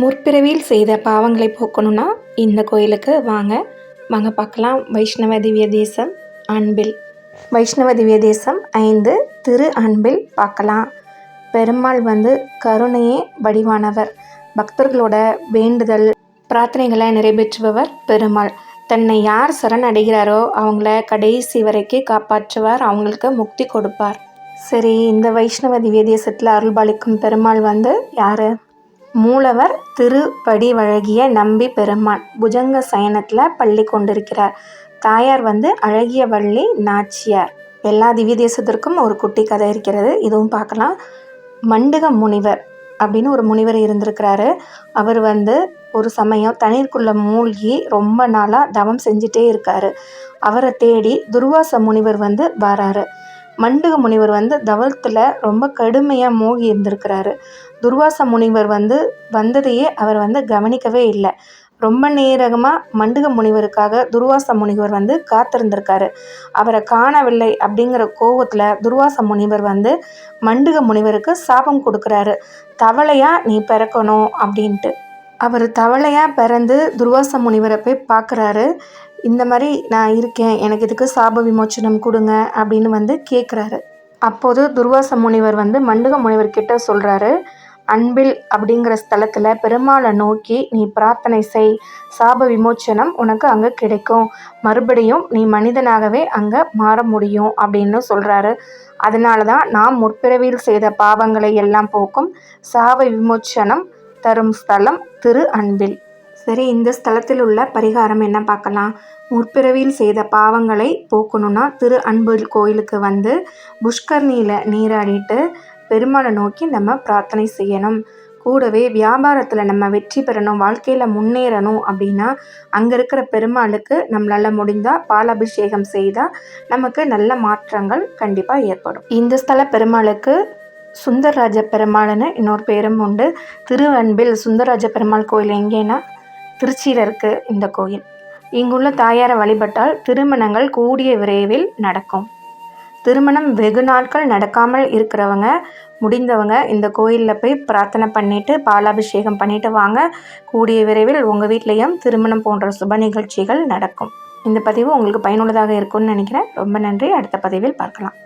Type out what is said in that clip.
முற்பிறவியில் செய்த பாவங்களை போக்கணும்னா இந்த கோயிலுக்கு வாங்க. வாங்க பார்க்கலாம். வைஷ்ணவ திவ்ய தேசம் அன்பில். வைஷ்ணவ திவ்ய தேசம் ஐந்து திரு அன்பில் பார்க்கலாம். பெருமாள் வந்து கருணையே வடிவானவர். பக்தர்களோட வேண்டுதல் பிரார்த்தனைகளை நிறைவேற்றுபவர் பெருமாள். தன்னை யார் சரணடைகிறாரோ அவங்கள கடைசி வரைக்கும் காப்பாற்றுவார் அவங்களுக்கு முக்தி கொடுப்பார். சரி இந்த வைஷ்ணவ திவ்ய தேசத்தில் அருள்பாலிக்கும் பெருமாள் வந்து யார்? மூலவர் திருப்படி வழகிய நம்பி பெருமான் புஜங்க சயனத்தில் பள்ளி கொண்டிருக்கிறார். தாயார் வந்து அழகிய வள்ளி நாச்சியார். எல்லா திவ்ய தேசத்திற்கும் ஒரு குட்டி கதை இருக்கிறது. இதுவும் பார்க்கலாம். மண்டுக முனிவர் அப்படின்னு ஒரு முனிவர் இருந்திருக்கிறாரு. அவர் வந்து ஒரு சமயம் தண்ணீருக்குள்ளே மூழ்கி ரொம்ப நாளாக தவம் செஞ்சுட்டே இருக்காரு. அவரை தேடி துர்வாச முனிவர் வந்து வராரு. மண்டுக முனிவர் வந்து தவத்தில் ரொம்ப கடுமையாக மூகி இருந்திருக்கிறாரு. துர்வாச முனிவர் வந்து வந்ததையே அவர் வந்து கவனிக்கவே இல்லை. ரொம்ப நேரமாக மண்டுக முனிவருக்காக துர்வாச முனிவர் வந்து காத்திருந்திருக்காரு. அவரை காணவில்லை அப்படிங்கிற கோவத்தில் துர்வாச முனிவர் வந்து மண்டுக முனிவருக்கு சாபம் கொடுக்குறாரு. தவளையாக நீ பிறக்கணும் அப்படின்ட்டு. அவர் தவளையாக பிறந்து துர்வாச முனிவரை போய் பார்க்குறாரு. இந்த மாதிரி நான் இருக்கேன் எனக்கு இதுக்கு சாப விமோச்சனம் கொடுங்க அப்படின்னு வந்து கேட்குறாரு அப்போது துர்வாச முனிவர் வந்து மண்டுக முனிவர்கிட்ட சொல்கிறாரு அன்பில் அப்படிங்கிற ஸ்தலத்தில் பெருமாளை நோக்கி நீ பிரார்த்தனை செய். சாப விமோச்சனம் உனக்கு அங்கே கிடைக்கும். மறுபடியும் நீ மனிதனாகவே அங்கே மாற முடியும் அப்படின்னு சொல்கிறாரு அதனால தான் நாம் முற்பிறவியில் செய்த பாவங்களை எல்லாம் போக்கும் சாப விமோச்சனம் தரும் ஸ்தலம் திரு அன்பில். சரி இந்த ஸ்தலத்தில் உள்ள பரிகாரம் என்ன பார்க்கலாம்? முற்பிறவியில் செய்த பாவங்களை போக்கணும்னா திரு அன்பில் கோயிலுக்கு வந்து புஷ்கர்ணியில் நீராடிட்டு பெருமாளை நோக்கி நம்ம பிரார்த்தனை செய்யணும். கூடவே வியாபாரத்தில் நம்ம வெற்றி பெறணும் வாழ்க்கையில் முன்னேறணும் அப்படின்னா அங்கே இருக்கிற பெருமாளுக்கு நம்மளால் முடிந்தால் பாலாபிஷேகம் செய்தால் நமக்கு நல்ல மாற்றங்கள் கண்டிப்பாக ஏற்படும். இந்த ஸ்தல பெருமாளுக்கு சுந்தரராஜ பெருமாள்னு இன்னொரு பேரும் உண்டு. திருவன்பில் சுந்தரராஜ பெருமாள் கோயில் எங்கேன்னா திருச்சியில் இருக்குது இந்த கோயில். இங்குள்ள தாயாரை வழிபட்டால் திருமணங்கள் கூடிய விரைவில் நடக்கும். திருமணம் வெகு நாட்கள் நடக்காமல் இருக்கிறவங்க முடிந்தவங்க இந்த கோயிலில் போய் பிரார்த்தனை பண்ணிவிட்டு பாலாபிஷேகம் பண்ணிவிட்டு வாங்க. கூடிய விரைவில் உங்கள் வீட்லேயும் திருமணம் போன்ற சுப நிகழ்ச்சிகள் நடக்கும். இந்த பதிவு உங்களுக்கு பயனுள்ளதாக இருக்கும்னு நினைக்கிறேன். ரொம்ப நன்றி. அடுத்த பதிவில் பார்க்கலாம்.